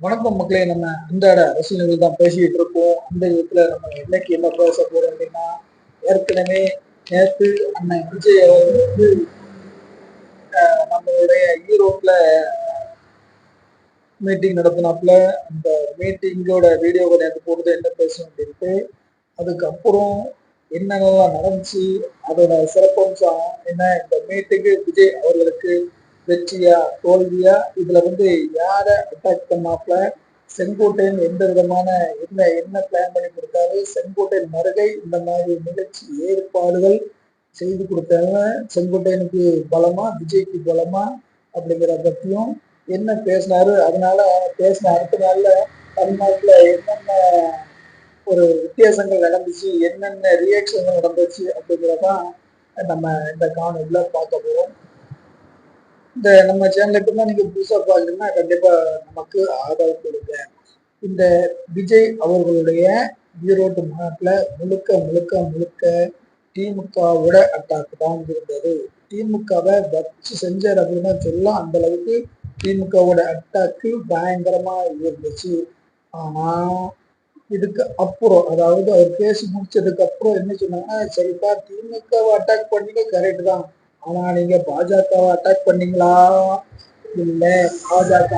வணக்கம் மக்களே நம்ம இந்த அரசியல்கள் தான் பேசிக்கிட்டு இருக்கோம். அந்த விதத்துல நம்ம இன்னைக்கு என்ன பேச போறோம் அப்படின்னா ஏற்கனவே நேற்று அண்ணன் விஜய் அவர்கள் வந்து நம்மளுடைய ஈரோட்ல மீட்டிங் நடத்தினாப்புல. அந்த மீட்டிங்கோட வீடியோவை நேற்று போடுறது என்ன பேசணும் அப்படின்ட்டு. அதுக்கப்புறம் என்னென்னலாம் நடந்துச்சு அதோட சிறப்பம்சம் என்ன? இந்த மீட்டிங்கு விஜய் அவர்களுக்கு வெற்றியா தோல்வியா? இதுல வந்து யாரை அட்டாக் பண்ணாப்ல செங்கோட்டையன் எந்த விதமான என்ன என்ன பிளான் பண்ணி கொடுத்தாரு? செங்கோட்டையன் வருகை இந்த மாதிரி நிகழ்ச்சி ஏற்பாடுகள் செய்து கொடுத்தாங்க செங்கோட்டையனுக்கு பலமா விஜய்க்கு பலமா அப்படிங்கிற பத்தியும் என்ன பேசினாரு? அதனால பேசின அடுத்த நாள்ல தமிழ்நாட்டுல என்னென்ன ஒரு வித்தியாசங்கள் நடந்துச்சு என்னென்ன ரியாக்ஷன்கள் நடந்துச்சு அப்படிங்கிறதான் நம்ம இந்த காணொலியில் பார்க்க போகிறோம் இந்த நம்ம சேனலுக்கு தான் நீங்க புதுசா பாக்குறீங்கன்னா கண்டிப்பா நமக்கு ஆதரவு கொடுங்க. இந்த விஜய் அவர்களுடைய ஈரோடு மாநாட்டில் முழுக்க முழுக்க முழுக்க திமுகவோட அட்டாக் தான் இருந்தது. திமுகவை வச்சு செஞ்சார் அப்படின்னு சொல்லலாம் அந்த அளவுக்கு திமுகவோட அட்டாக்கு பயங்கரமா இருந்துச்சு. ஆனா இதுக்கு அப்புறம் அதாவது அவர் பேசி முடிச்சதுக்கு அப்புறம் என்ன சொன்னாங்கன்னா சரிப்பா திமுகவை அட்டாக் பண்ணீங்க கரெக்ட் தான். ஆனா நீங்க பாஜகவை அட்டாக் பண்ணீங்களா? இல்ல பாஜக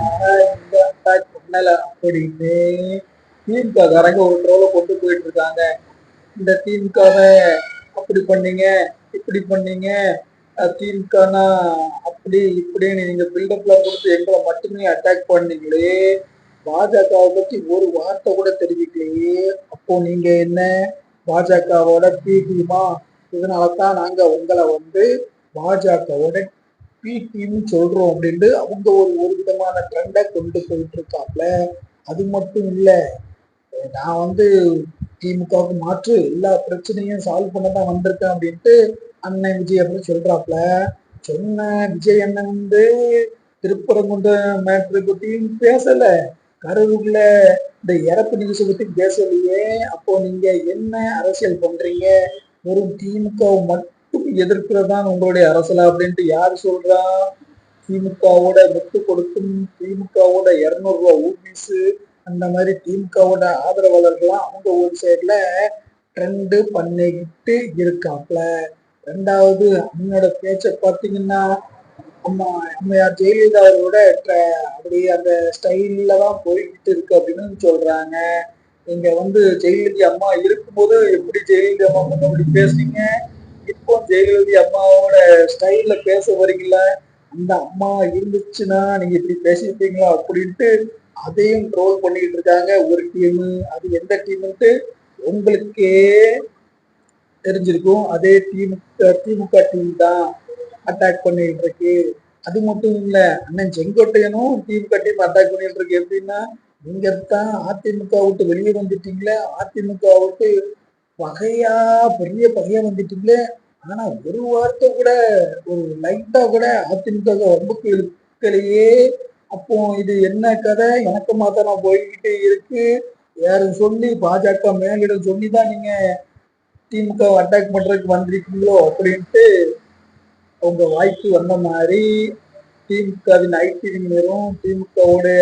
இந்த அட்டாக் பண்ணல அப்படின்னு திமுக காரங்க ஒரு ட்ரோல கொண்டு போயிட்டு இருக்காங்க இந்த திமுகவை அப்படி பண்ணீங்க இப்படி பண்ணீங்க. அஹ் திமுகனா அப்படி இப்படின்னு நீங்க பில்டப்ல கொடுத்து எங்களை மட்டுமே அட்டாக் பண்ணீங்களே. பாஜகவை பத்தி ஒரு வார்த்தை கூட தெரிவிக்கலையே. அப்போ நீங்க என்ன? பாஜகவோட பிடிமா இதனாலதான் நாங்க உங்களை வந்து பாஜகவோட பி டீம் சொல்றோம் அப்படின்ட்டு அவங்க ஒரு ஒரு விதமான ட்ரெண்டை கொண்டு போயிட்டு இருக்காப்ல. அது மட்டும் இல்லை நான் வந்து திமுகவுக்கு மாற்று எல்லா பிரச்சனையும் சால்வ் பண்ண தான் வந்திருக்கேன் அப்படின்ட்டு அண்ணன் விஜய் அப்படின்னு சொல்றாப்ல. சொன்ன விஜய் அண்ணன் வந்து திருப்பரங்குன்ற மேட்ரு பத்தியும் பேசல. கரூர்ல இந்த இறப்பு நிகழ்ச்சி பத்தி பேசலையே. அப்போ நீங்க என்ன அரசியல் பண்றீங்க? ஒரு திமுக மட்டும் எதிர்க்கிறதான் உங்களுடைய அரசலா அப்படின்ட்டு யாரு சொல்றா? திமுகவோட முத்து கொடுக்கும் திமுகவோட இருநூறு ரூபா ஊபிஸ் அந்த மாதிரி திமுகவோட ஆதரவாளர்கள்லாம் அவங்க ஒரு சைட்ல ட்ரெண்டு பண்ணிக்கிட்டு இருக்காப்ல. ரெண்டாவது அண்ணனோட பேச்சை பார்த்தீங்கன்னா அம்மா அம்மையார் ஜெயலலிதா அவரோட ட்ர- அப்படியே அந்த ஸ்டைல்ல தான் போய்கிட்டு இருக்கு அப்படின்னு சொல்றாங்க. நீங்க வந்து ஜெயலலிதா அம்மா இருக்கும்போது எப்படி ஜெயலலிதா அம்மா அப்படி பேசுறீங்க? இப்போ ஜெயலலிதா அம்மாவோட ஸ்டைல்ல பேச வரீங்கள அந்த அம்மா இருந்துச்சுன்னா நீங்க இப்படி பேசியிருப்பீங்களா அப்படின்ட்டு அதையும் ட்ரோல் பண்ணிக்கிட்டு இருக்காங்க. ஒரு டீம் அது எந்த டீம்ன்ட்டு உங்களுக்கே தெரிஞ்சிருக்கும். அதே திமுக திமுக டீம் தான் அட்டாக் பண்ணிட்டு இருக்கு. அது மட்டும் இல்ல அண்ணன் செங்கோட்டையனும் திமுக டீம் அட்டாக் பண்ணிட்டு இருக்கு. எப்படின்னா நீங்க தான் அதிமுக விட்டு வெளியே வந்துட்டீங்களே அதிமுக விட்டு பகையா பெரிய பகையா வந்துட்டீங்களே? ஆனா ஒரு வார்த்தை கூட ஒரு லைட்டா கூட அதிமுக வம்புக்கு இழுக்கலையே அப்போ இது என்ன கதை? எனக்கு மாத்திரம் போய்கிட்டே இருக்கு. யாரும் சொல்லி பாஜக மேலிடம் சொல்லி தான் நீங்க திமுக அட்டாக் பண்றதுக்கு வந்திருக்கீங்களோ அப்படின்ட்டு அவங்க வாய்க்கு வந்த மாதிரி திமுகவின் ஐடிவினரும் திமுகவுடைய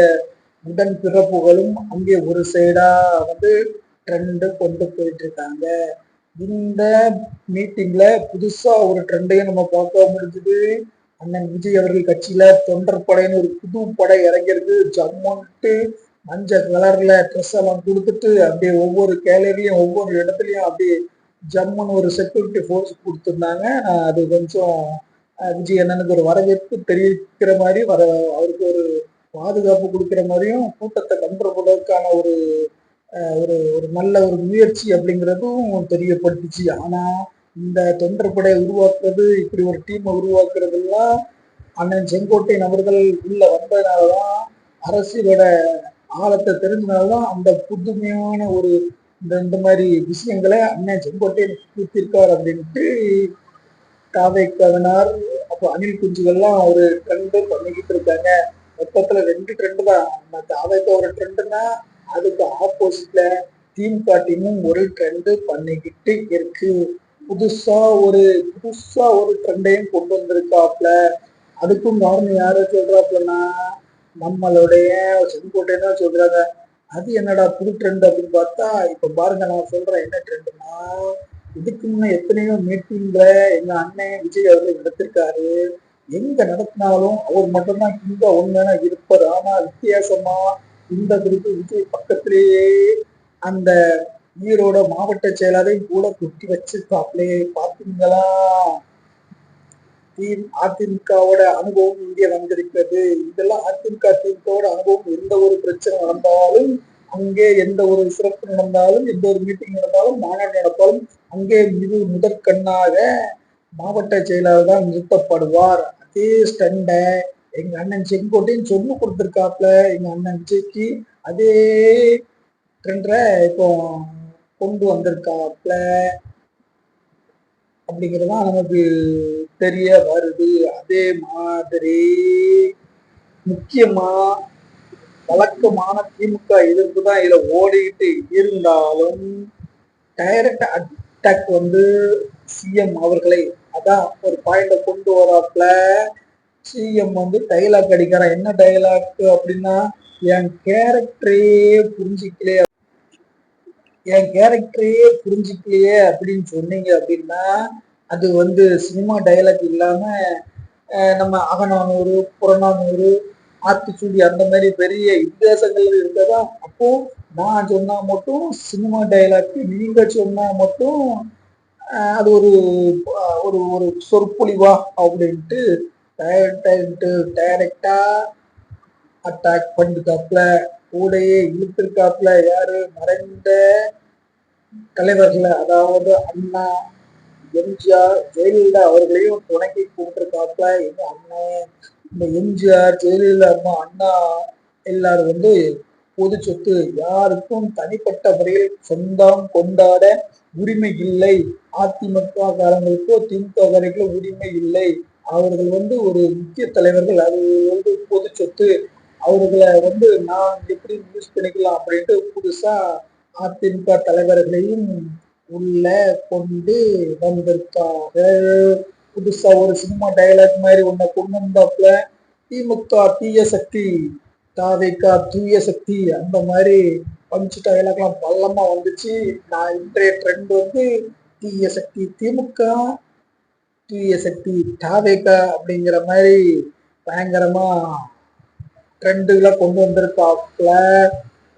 உடன் பிறப்புகளும் அங்கே ஒரு சைடா வந்து ட்ரெண்டு கொண்டு போயிட்டு இருக்காங்க இந்த மீட்டிங்ல புதுசா ஒரு ட்ரெண்டையும் நம்ம பார்க்க முடிஞ்சது. அண்ணன் விஜய் அவர்கள் கட்சியில தொண்டர் படைன்னு ஒரு புது படை இறங்கியிருக்கு. ஜம்முன்ட்டு மஞ்சள் கலர்ல ட்ரெஸ் எல்லாம் கொடுத்துட்டு அப்படியே ஒவ்வொரு கேலரிலையும் ஒவ்வொரு இடத்துலயும் அப்படியே ஜம்முன்னு ஒரு செக்யூரிட்டி ஃபோர்ஸ் கொடுத்துருந்தாங்க. நான் அது கொஞ்சம் விஜய் அண்ணனுக்கு ஒரு வரவேற்பு தெரிவிக்கிற மாதிரி வர அவருக்கு ஒரு பாதுகாப்பு கொடுக்குற மாதிரியும் கூட்டத்தை கண்ட்ரோல் பண்ணுறதுக்கான ஒரு ஒரு ஒரு நல்ல ஒரு முயற்சி அப்படிங்கிறதும் தெரியப்பட்டுச்சு ஆனா இந்த தொண்டர்படை உருவாக்குறது இப்படி ஒரு டீமை உருவாக்குறதெல்லாம் அண்ணன் செங்கோட்டையன் அவர்கள் உள்ள வந்ததுனாலதான் அரசியலோட ஆழத்தை தெரிஞ்சனாலதான் அந்த புதுமையான ஒரு இந்த இந்த மாதிரி விஷயங்களை அண்ணன் செங்கோட்டையன் கூத்திருக்கார் அப்படின்ட்டு காதைக்கவனார் அப்போ அணில் குஞ்சுகள்லாம் ஒரு ட்ரெண்டு பண்ணிக்கிட்டு இருக்காங்க. மொத்தத்துல ரெண்டு ட்ரெண்டு தான். நம்ம ஒரு ட்ரெண்டுன்னா அதுக்கு ஆப்போசிட்ல தீம் டீமும் ஒரு ட்ரெண்டு பண்ணிக்கிட்டு இருக்கு. புதுசா ஒரு புதுசா ஒரு ட்ரெண்டையும் கொண்டு வந்திருக்காப்ல. அதுக்கும் காரணம் யாரை சொல்றாப்லன்னா நம்மளுடைய செங்கோட்டை தான் சொல்றாங்க. அது என்னடா புது ட்ரெண்ட் அப்படின்னு பார்த்தா இப்ப பாருங்க நான் சொல்றேன் என்ன ட்ரெண்ட்னா இதுக்கு முன்ன எத்தனையோ மீட்டிங்ல எங்க அண்ணன் விஜய் அவர்கள் நடத்திருக்காரு. எங்க நடத்தினாலும் அவர் மட்டும்தான் இங்க ஒண்ணுனா இருப்பார். ஆனா வித்தியாசமா இந்த குறிப்பு விஜய் பக்கத்திலேயே அந்த ஈரோட மாவட்ட செயலாளரையும் கூட குட்டி வச்சிருக்காப்லே. பாத்தீங்களா? டீம் அதிமுகவோட அனுபவம் இங்கே வந்திருக்கிறது. இதெல்லாம் அதிமுக திமுகவோட அனுபவம் எந்த ஒரு பிரச்சனை நடந்தாலும் அங்கே எந்த ஒரு சிறப்பு நடந்தாலும் எந்த ஒரு மீட்டிங் நடந்தாலும் மாநாடு நடந்தாலும் அங்கே மிகு முதற்கண்ணாக மாவட்ட செயலாளர் தான் நிறுத்தப்படுவார். அதே ஸ்டண்டை எங்க அண்ணன் செங்கோட்டையும் சொல்லி கொடுத்துருக்காப்ல எங்க அண்ணன் விஜய்க்கு. அதே ட்ரெண்டை இப்போ கொண்டு வந்திருக்காப்ல. அப்படிங்கிறது தான் நமக்கு தெரிய வருது. அதே மாதிரி முக்கியமா வழக்கமான திமுக எதிர்ப்பு தான் இதில் ஓடிக்கிட்டு இருந்தாலும் டைரக்ட் அட்டாக் வந்து சிஎம் அவர்களை அதான் ஒரு பாயிண்ட கொண்டு வராப்ல. சிஎம் வந்து டைலாக் அடிக்கிறான் என்ன டைலாக் அப்படின்னா என் கேரக்டரே புரிஞ்சிக்கலையே. என் கேரக்டரே புரிஞ்சிக்கலையே அப்படின்னு சொன்னீங்க அப்படின்னா அது வந்து சினிமா டைலாக் இல்லாம நம்ம அகநானூறு புறநானூறு ஆத்திச்சூடி அந்த மாதிரி பெரிய வித்தியாசங்கள் இருந்ததா அப்போ நான் சொன்னா மட்டும் சினிமா டைலாக் நீங்க சொன்னா மட்டும் அது ஒரு ஒரு ஒரு சொற்பொழிவா அப்படின்ட்டு டைரக்டா அட்டாக் பண்ணிருக்காப்புல கூடையே இழுத்திருக்காப்ல. யாரு? மறைந்த தலைவர்களை அதாவது அண்ணா எம்ஜிஆர் ஜெயலலிதா அவர்களையும் துணைக்கி கூப்பிட்டுருக்காப்ல. எங்க அண்ணன் இந்த எம்ஜிஆர் ஜெயலலிதா அம்மா அண்ணா எல்லாரும் வந்து பொது சொத்து. யாருக்கும் தனிப்பட்ட முறையில் சொந்தம் கொண்டாட உரிமை இல்லை. அதிமுக காரங்களுக்கோ திமுக காரங்களுக்கோ உரிமை இல்லை. அவர்கள் வந்து ஒரு முக்கிய தலைவர்கள். அது வந்து பொது சொத்து. அவர்களை வந்து நான் எப்படி யூஸ் பண்ணிக்கலாம் அப்படின்ட்டு புதுசா அதிமுக தலைவர்களையும் உள்ள கொண்டு வந்திருக்காங்க. புதுசா ஒரு சினிமா டைலாக் மாதிரி ஒன்ன கொண்டு வந்தாப்புல திமுக தீய சக்தி தாவேக்கா தூய சக்தி அந்த மாதிரி பஞ்சு டைலாக்லாம் பள்ளமா வந்துச்சு. நான் இன்றைய ட்ரெண்ட் வந்து தீய சக்தி திமுக தூய சக்தி தாவேக்கா அப்படிங்கிற மாதிரி பயங்கரமா ட்ரெண்டுகளை கொண்டு வந்திருக்காப்புல.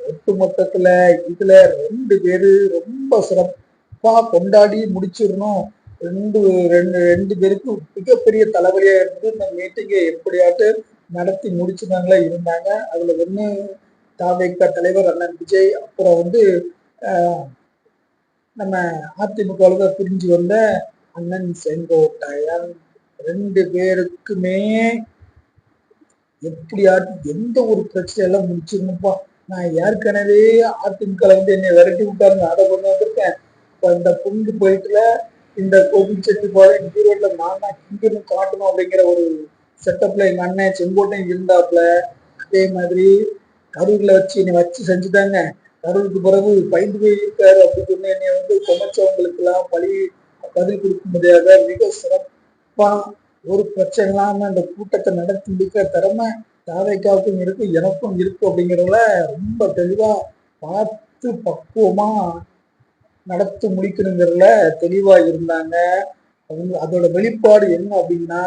ஒட்டு மொத்தத்துல இதுல ரெண்டு பேரு ரொம்ப சிறப்பா கொண்டாடி முடிச்சிடணும். ரெண்டு ரெண்டு ரெண்டு பேருக்கும் மிகப்பெரிய தலைவலியா இருந்து இந்த மீட்டிங்கை எப்படியாட்டு நடத்தி முடிச்சுதாங்களா இருந்தாங்க. அதுல ஒண்ணு தாவேக்கா தலைவர் அண்ணன் விஜய் அப்புறம் வந்து நம்ம அதிமுக பிரிஞ்சு வந்த அண்ணன் செங்கோட்டையன் ரெண்டு பேருக்குமே எப்படியாட்டும் எந்த ஒரு பிரச்சனை எல்லாம் முடிச்சிருந்தப்பா நான் ஏற்கனவே அதிமுக வந்து என்னை விரட்டி விட்டாங்க அதை கொண்டு வந்திருக்கேன். இப்போ இந்த பொங்கு போயிட்டுல இந்த கோவில் செட்டு போல ஈரோட்ல நான் தான் இங்கிருந்து காட்டணும் அப்படிங்கிற ஒரு செட்டப்ல எங்க அண்ணன் செங்கோட்டையும் இருந்தாப்புல அதே மாதிரி கரூர்ல வச்சு என்னை வச்சு செஞ்சுட்டாங்க. கரூருக்கு பிறகு பயந்து போய் இருக்காரு அப்படின்னு என்னை வந்து குமைச்சவங்களுக்கு எல்லாம் பழி பதில் கொடுக்க முடியாத மிக சிறப்பா ஒரு பிரச்சனை இல்லாம அந்த கூட்டத்தை நடத்தி முடிக்கிற திறமை தாவைக்காவுக்கும் இருக்கு எனக்கும் இருக்கு அப்படிங்கிறதுல ரொம்ப தெளிவா பார்த்து பக்குவமா நடத்தி முடிக்கணுங்கிறதுல தெளிவா இருந்தாங்க. அவங்க அதோட வெளிப்பாடு என்ன அப்படின்னா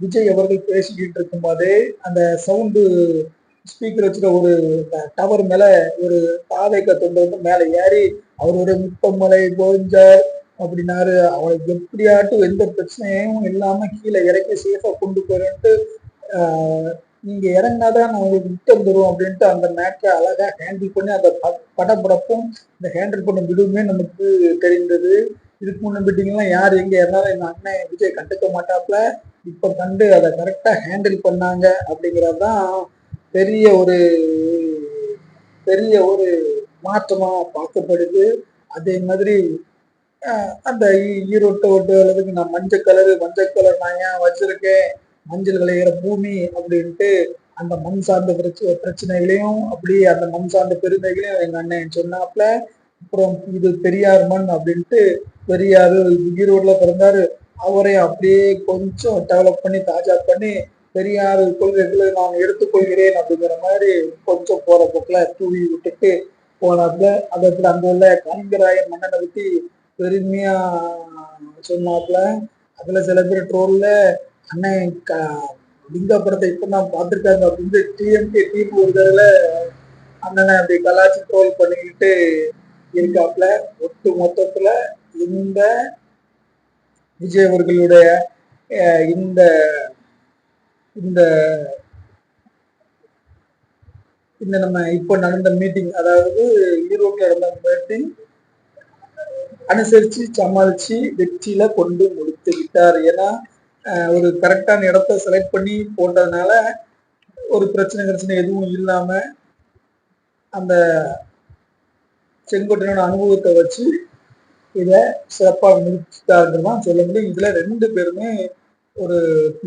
விஜய் அவர்கள் பேசிக்கிட்டு இருக்கும்போது அந்த சவுண்டு ஸ்பீக்கர் வச்சுட்டு ஒரு டவர் மேல ஒரு தாவைக்க தொண்டு வந்து மேல ஏறி அவரோட முத்தமலை கோஞ்சர் அப்படின்னாரு. அவளுக்கு எப்படியாட்டும் எந்த பிரச்சனையும் இல்லாம கீழே இறக்கி சேஃபா கொண்டு போறேன்ட்டு நீங்க இறங்கினாதான் நான் உங்களுக்கு முட்டம் தருவோம் அப்படின்ட்டு அந்த மேட்சை அழகா ஹேண்டில் பண்ணி அந்த படப்படப்பும் இந்த ஹேண்டில் பண்ண விடுமே நமக்கு தெரிந்தது. இதுக்கு முன்ன மீட்டிங்லாம் யார் எங்க இருந்தாலும் எங்க அண்ணன் விஜய் கண்டுக்க மாட்டாப்ல. இப்ப கண்டு அதை கரெக்டா ஹேண்டில் பண்ணாங்க அப்படிங்கிறது தான் பெரிய ஒரு பெரிய ஒரு மாற்றமா பார்க்கப்படுது. அதே மாதிரி அந்த ஈரோட்டை விட்டு வர்றதுக்கு நான் மஞ்சள் கலரு மஞ்சள் கலர் நான் ஏன் வச்சிருக்கேன்? மஞ்சள் விளையிற பூமி அப்படின்ட்டு அந்த மண் சார்ந்த பிரச்ச பிரச்சனைகளையும் அப்படியே அந்த மண் சார்ந்த பெருமைகளையும் எங்க அண்ணன் சொன்னாப்ல. அப்புறம் இது பெரியார் மண் அப்படின்ட்டு பெரியார் ஈரோடுல பிறந்தாரு. அவரை அப்படியே கொஞ்சம் டெவலப் பண்ணி தாஜா பண்ணி பெரியார் கொள்கைகளை நான் எடுத்துக்கொள்கிறேன் அப்படிங்கிற மாதிரி கொஞ்சம் போற போக்கில் தூவி விட்டுட்டு போனாப்புல இடத்துல அங்க உள்ள கலைஞராயன் மன்னனை பத்தி பெருமையா சொன்னாப்புல அதுல சில பேர் ட்ரோல்ல அண்ணன் க- படத்தை இப்ப நான் பார்த்திருக்காங்க அப்படின்னு டிஎம்கே டீம் ஒரு தடவை அண்ணனை அப்படி கலாச்சி ட்ரோல் பண்ணிக்கிட்டு இருக்காப்புல ஒட்டு மொத்தத்துல இந்த விஜய் அவர்களுடைய இந்த இந்த இந்த நம்ம இப்போ நடந்த மீட்டிங் அதாவது ஈரோட்டில் நடந்த மீட்டிங் அனுசரிச்சு சமாளிச்சு வெற்றியில கொண்டு முடித்து விட்டார். ஏன்னா ஒரு கரெக்டான இடத்த செலக்ட் பண்ணி போட்டதுனால ஒரு பிரச்சனை பிரச்சனை எதுவும் இல்லாம அந்த செங்கோட்டையோட அனுபவத்தை வச்சு இதை சிறப்பாக முடிச்சுட்டாருன்னு தான் சொல்ல முடியும். இதில் ரெண்டு பேருமே ஒரு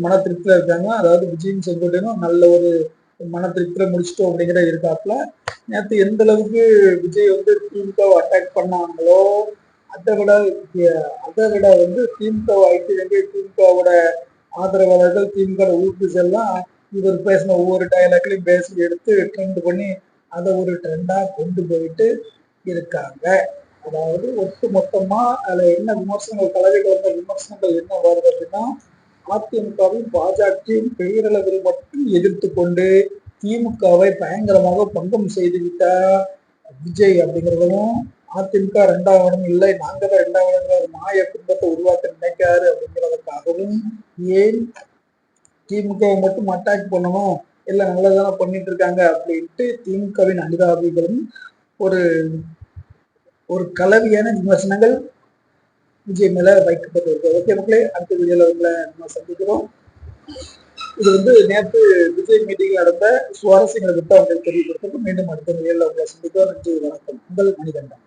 மன திருப்தியில் இருக்காங்க. அதாவது விஜயும் செங்கோட்டையனும் நல்ல ஒரு மன திருப்தியில் முடிச்சிட்டோம் அப்படிங்கிற இருக்காப்புல. நேற்று எந்த அளவுக்கு விஜய் வந்து திமுகவை அட்டாக் பண்ணாங்களோ அதை விட அதை விட வந்து திமுகவை அழிக்க திமுகவோட ஆதரவாளர்கள் திமுக உறுப்பினர்கள் எல்லாம் இவர் பேசின ஒவ்வொரு டைலாக்லையும் பேசி எடுத்து ட்ரெண்ட் பண்ணி அதை ஒரு ட்ரெண்டாக கொண்டு போயிட்டு இருக்காங்க. அதாவது ஒட்டு மொத்தமாக அதில் என்ன விமர்சனங்கள் கலவி வந்த விமர்சனங்கள் என்ன வருது அப்படின்னா அதிமுகவும் பாஜகவையும் பெயரளவில் மட்டும் எதிர்த்து கொண்டு திமுகவை பயங்கரமாக பங்கம் செய்துவிட்டார் விஜய் அப்படிங்கிறதும் அதிமுக ரெண்டாவது இடம் இல்லை நாங்க தான் ரெண்டாவது ஒரு மாய குடும்பத்தை உருவாக்க நினைக்காரு அப்படிங்கிறதுக்காகவும் ஏன் திமுகவை மட்டும் அட்டாக் பண்ணணும்? எல்லாம் நல்லதான பண்ணிட்டு இருக்காங்க அப்படின்ட்டு திமுகவின் அனுதாபிகளும் ஒரு ஒரு கலவையான விமர்சனங்கள் விஜய் மேல வைக்கப்பட்டிருக்கு ஓகே மக்களே அடுத்த வீடியோல உங்களை நம்ம சந்திக்கிறோம். இது வந்து நேற்று விஜய் மீட்டிங்ல நடந்த சுவாரஸ்யங்களை விட்டு அவங்களுக்கு தெரியப்படுத்தும் மீண்டும் அடுத்த வீடியோல உங்களை சந்திக்கிறோம். நன்றி வணக்கம். உங்கள் மணிகண்டன்.